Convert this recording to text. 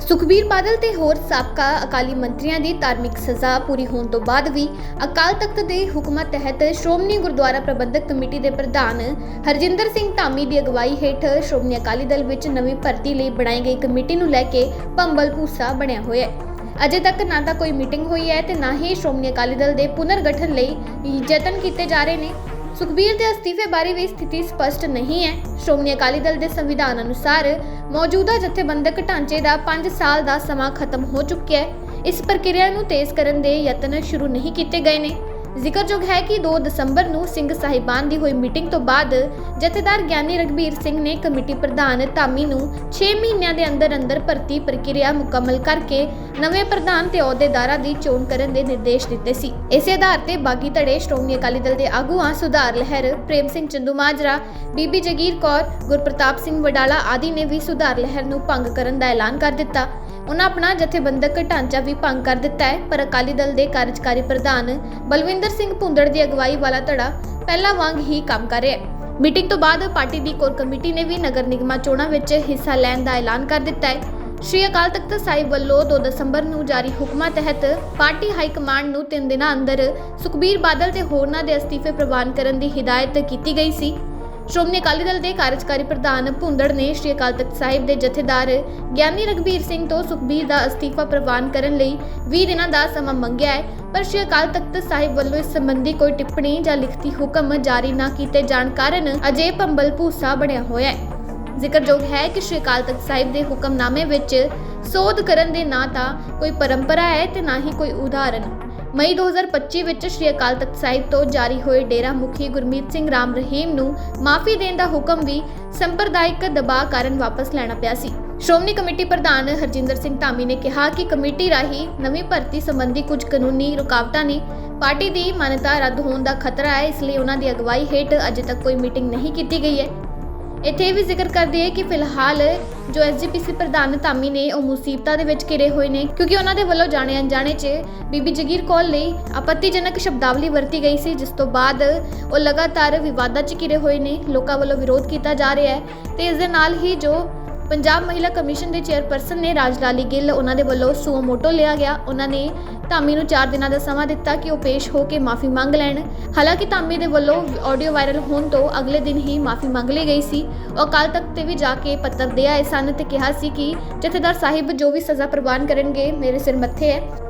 ਸੁਖਬੀਰ ਬਾਦਲ ਤੇ ਹੋਰ ਸਾਬਕਾ ਅਕਾਲੀ ਮੰਤਰੀਆਂ ਦੀ ਧਾਰਮਿਕ ਸਜ਼ਾ ਪੂਰੀ ਹੋਣ ਤੋਂ ਬਾਅਦ ਵੀ ਅਕਾਲ ਤਖਤ ਦੇ ਹੁਕਮਾਂ ਤਹਿਤ ਸ਼੍ਰੋਮਣੀ ਗੁਰਦੁਆਰਾ ਪ੍ਰਬੰਧਕ ਕਮੇਟੀ ਦੇ ਪ੍ਰਧਾਨ ਹਰਜਿੰਦਰ ਸਿੰਘ ਧਾਮੀ ਦੀ ਅਗਵਾਈ ਹੇਠ ਸ਼੍ਰੋਮਣੀ ਅਕਾਲੀ ਦਲ ਵਿੱਚ ਨਵੀਂ ਭਰਤੀ ਲਈ ਬਣਾਈ ਗਈ ਕਮੇਟੀ ਨੂੰ ਲੈ ਕੇ ਭੰਬਲ ਭੂਸਾ ਬਣਿਆ ਹੋਇਆ ਹੈ। ਅਜੇ ਤੱਕ ਨਾ ਤਾਂ ਕੋਈ ਮੀਟਿੰਗ ਹੋਈ ਹੈ ਤੇ ਨਾ ਹੀ ਸ਼੍ਰੋਮਣੀ ਅਕਾਲੀ ਦਲ ਦੇ ਪੁਨਰਗਠਨ ਲਈ ਯਤਨ ਕੀਤੇ ਜਾ ਰਹੇ ਨੇ। ਸੁਖਬੀਰ ਦੇ ਅਸਤੀਫੇ ਬਾਰੇ ਵੀ ਸਥਿਤੀ ਸਪਸ਼ਟ ਨਹੀਂ ਹੈ। ਸ਼੍ਰੋਮਣੀ ਅਕਾਲੀ ਦਲ ਦੇ ਸੰਵਿਧਾਨ ਅਨੁਸਾਰ ਮੌਜੂਦਾ ਜਥੇਬੰਦਕ ਢਾਂਚੇ ਦਾ 5 ਸਾਲ ਦਾ ਸਮਾਂ ਖਤਮ ਹੋ ਚੁੱਕਿਆ ਹੈ। ਇਸ ਪ੍ਰਕਿਰਿਆ ਨੂੰ ਤੇਜ਼ ਕਰਨ ਦੇ ਯਤਨ ਸ਼ੁਰੂ ਨਹੀਂ ਕੀਤੇ ਗਏ ਨੇ। ਜ਼ਿਕਰਯੋਗ ਹੈ ਕਿ 2 ਦਸੰਬਰ ਨੂੰ ਸਿੰਘ ਸਾਹਿਬਾਨ ਦੀ ਹੋਈ ਮੀਟਿੰਗ ਤੋਂ ਬਾਅਦ ਜਥੇਦਾਰ ਗਿਆਨੀ ਰਗਬੀਰ ਸਿੰਘ ਨੇ ਕਮੇਟੀ ਪ੍ਰਧਾਨ ਧਾਮੀ ਨੂੰ 6 ਮਹੀਨਿਆਂ ਦੇ ਅੰਦਰ ਅੰਦਰ ਭਰਤੀ ਪ੍ਰਕਿਰਿਆ ਮੁਕੰਮਲ ਕਰਕੇ ਨਵੇਂ ਪ੍ਰਧਾਨ ਤੇ ਅਹੁਦੇਦਾਰਾਂ ਦੀ ਚੋਣ ਕਰਨ ਦੇ ਨਿਰਦੇਸ਼ ਦਿੱਤੇ ਸੀ। ਇਸੇ ਆਧਾਰ ਤੇ ਬਾਗੀ ਧੜੇ, ਸ਼੍ਰੋਮਣੀ ਅਕਾਲੀ ਦਲ ਦੇ ਆਗੂਆਂ ਸੁਧਾਰ ਲਹਿਰ, ਪ੍ਰੇਮ ਸਿੰਘ ਚੰਦੂ ਮਾਜਰਾ, ਬੀਬੀ ਜਗੀਰ ਕੌਰ, ਗੁਰਪ੍ਰਤਾਪ ਸਿੰਘ ਵਡਾਲਾ ਆਦਿ ਨੇ ਵੀ ਸੁਧਾਰ ਲਹਿਰ ਨੂੰ ਭੰਗ ਕਰਨ ਦਾ ਐਲਾਨ ਕਰ ਦਿੱਤਾ। ਉਹਨਾਂ ਆਪਣਾ ਜਥੇਬੰਦਕ ਢਾਂਚਾ ਵੀ ਭੰਗ ਕਰ ਦਿੱਤਾ ਹੈ, ਪਰ ਅਕਾਲੀ ਦਲ ਦੇ ਕਾਰਜਕਾਰੀ ਪ੍ਰਧਾਨ ਬਲਵਿੰਦਰ ਸਿੰਘ ਭੁੰਦੜ ਦੀ ਅਗਵਾਈ ਵਾਲਾ ਧੜਾ ਪਹਿਲਾਂ ਵਾਂਗ ਹੀ ਕੰਮ ਕਰ ਰਿਹਾ ਹੈ। ਮੀਟਿੰਗ ਤੋਂ ਬਾਅਦ ਪਾਰਟੀ ਦੀ ਕੋਰ ਕਮੇਟੀ ਨੇ ਵੀ ਨਗਰ ਨਿਗਮਾਂ ਚੋਣਾਂ ਵਿੱਚ ਹਿੱਸਾ ਲੈਣ ਦਾ ਐਲਾਨ ਕਰ ਦਿੱਤਾ ਹੈ। ਸ਼੍ਰੀ ਅਕਾਲ ਤਖਤ ਸਾਹਿਬ ਵੱਲੋਂ 2 ਦਸੰਬਰ ਨੂੰ ਜਾਰੀ ਹੁਕਮਾਂ ਤਹਿਤ ਪਾਰਟੀ ਹਾਈ ਕਮਾਂਡ ਨੂੰ 3 ਦਿਨਾਂ ਅੰਦਰ ਸੁਖਬੀਰ ਬਾਦਲ ਤੇ ਹੋਰਨਾਂ ਦੇ ਅਸਤੀਫੇ ਪ੍ਰਵਾਨ ਕਰਨ ਦੀ ਹਿਦਾਇਤ ਕੀਤੀ ਗਈ ਸੀ। ਸ਼੍ਰੋਮਣੀ ਅਕਾਲੀ ਦਲ ਦੇ ਕਾਰਜਕਾਰੀ ਪ੍ਰਧਾਨ ਭੁੰਦੜ ਨੇ ਸ਼੍ਰੀ ਅਕਾਲ ਤਖਤ ਸਾਹਿਬ ਦੇ ਜਥੇਦਾਰ ਗਿਆਨੀ ਰਗਬੀਰ ਸਿੰਘ ਤੋਂ ਸੁਖਬੀਰ ਦਾ ਅਸਤੀਫਾ ਪ੍ਰਵਾਨ ਕਰਨ ਲਈ 20 ਦਿਨਾਂ ਦਾ ਸਮਾਂ ਮੰਗਿਆ ਹੈ, ਪਰ ਸ਼੍ਰੀ ਅਕਾਲ ਤਖਤ ਸਾਹਿਬ ਵੱਲੋਂ ਇਸ ਸੰਬੰਧੀ ਕੋਈ ਟਿੱਪਣੀ ਜਾਂ ਲਿਖਤੀ ਹੁਕਮ ਜਾਰੀ ਨਾ ਕੀਤੇ ਜਾਣ ਕਾਰਨ ਅਜੇ ਭੰਬਲ ਭੂਸਾ ਬਣਿਆ ਹੋਇਆ ਹੈ। ਜ਼ਿਕਰਯੋਗ ਹੈ ਕਿ ਸ਼੍ਰੀ ਅਕਾਲ ਤਖਤ ਸਾਹਿਬ ਦੇ ਹੁਕਮਨਾਮੇ ਵਿੱਚ ਸੋਧ ਕਰਨ ਦੇ ਨਾ ਤਾਂ ਕੋਈ ਪਰੰਪਰਾ ਹੈ ਤੇ ਨਾ ਹੀ ਕੋਈ ਉਦਾਹਰਨ। ਮਈ 2025 ਵਿੱਚ ਸ਼੍ਰੀ ਅਕਾਲ ਤਖਤ ਸਾਹਿਬ ਤੋਂ ਜਾਰੀ ਹੋਏ ਡੇਰਾ ਮੁਖੀ ਗੁਰਮੀਤ ਸਿੰਘ ਰਾਮ ਰਹੀਮ ਨੂੰ ਮਾਫੀ ਦੇਣ ਦਾ ਹੁਕਮ ਵੀ ਸੰਪਰਦਾਇਕ ਦਬਾਅ ਕਾਰਨ ਵਾਪਸ ਲੈਣਾ ਪਿਆ ਸੀ। ਸ਼੍ਰੋਮਣੀ ਕਮੇਟੀ ਪ੍ਰਧਾਨ ਹਰਜਿੰਦਰ ਸਿੰਘ ਧਾਮੀ ਨੇ ਕਿਹਾ ਕਿ ਕਮੇਟੀ ਰਾਹੀਂ ਨਵੀਂ ਭਰਤੀ ਸੰਬੰਧੀ ਕੁਝ ਕਾਨੂੰਨੀ ਰੁਕਾਵਟਾਂ ਨੇ ਪਾਰਟੀ ਦੀ ਮਾਨਤਾ ਰੱਦ ਹੋਣ ਦਾ ਖਤਰਾ ਹੈ, ਇਸ ਲਈ ਉਹਨਾਂ ਦੀ ਅਗਵਾਈ ਹੇਠ ਅਜੇ ਤੱਕ ਕੋਈ ਮੀਟਿੰਗ ਨਹੀਂ ਕੀਤੀ ਗਈ ਹੈ। ਇੱਥੇ ਇਹ ਵੀ ਜ਼ਿਕਰ ਕਰਦੇ ਹੈ ਕਿ ਫਿਲਹਾਲ ਜੋ ਐਸਜੀਪੀਸੀ ਪ੍ਰਧਾਨ ਧਾਮੀ ਨੇ ਉਹ ਮੁਸੀਬਤਾਂ ਦੇ ਵਿੱਚ ਘਿਰੇ ਹੋਏ ਨੇ, ਕਿਉਂਕਿ ਉਹਨਾਂ ਦੇ ਵੱਲੋਂ ਜਾਣੇ ਅਣਜਾਣੇ 'ਚ ਬੀਬੀ ਜਗੀਰ ਕੌਰ ਲਈ ਆਪੱਤੀਜਨਕ ਸ਼ਬਦਾਵਲੀ ਵਰਤੀ ਗਈ ਸੀ, ਜਿਸ ਤੋਂ ਬਾਅਦ ਉਹ ਲਗਾਤਾਰ ਵਿਵਾਦਾਂ 'ਚ ਘਿਰੇ ਹੋਏ ਨੇ, ਲੋਕਾਂ ਵੱਲੋਂ ਵਿਰੋਧ ਕੀਤਾ ਜਾ ਰਿਹਾ ਹੈ ਤੇ ਇਸ ਦੇ ਨਾਲ ਹੀ ਜੋ ਪੰਜਾਬ ਮਹਿਲਾ ਕਮਿਸ਼ਨ ਦੇ ਚੇਅਰਪਰਸਨ ਨੇ ਰਾਜਲਾਲੀ ਗਿੱਲ, ਉਹਨਾਂ ਦੇ ਵੱਲੋਂ ਸੂਓ ਮੋਟੋ ਲਿਆ ਗਿਆ, ਉਹਨਾਂ ਨੇ ਧਾਮੀ ਨੂੰ 4 ਦਿਨਾਂ ਦਾ ਸਮਾਂ ਦਿੱਤਾ ਕਿ ਉਹ ਪੇਸ਼ ਹੋ ਕੇ ਮਾਫੀ ਮੰਗ ਲੈਣ। ਹਾਲਾਂਕਿ ਧਾਮੀ ਦੇ ਵੱਲੋਂ ਆਡੀਓ ਵਾਇਰਲ ਹੋਣ ਤੋਂ ਅਗਲੇ ਦਿਨ ਹੀ ਮਾਫੀ ਮੰਗ ਲਈ ਗਈ ਸੀ। ਉਹ ਅਕਾਲ ਤਖਤ ਤੇ ਵੀ ਜਾ ਕੇ ਪੱਤਰ ਦੇ ਆਏ ਸਨ ਤੇ ਕਿਹਾ ਸੀ ਕਿ ਜਥੇਦਾਰ ਸਾਹਿਬ ਜੋ ਵੀ ਸਜ਼ਾ ਪ੍ਰਵਾਨ ਕਰਨਗੇ, ਮੇਰੇ ਸਿਰ ਮੱਥੇ ਹੈ।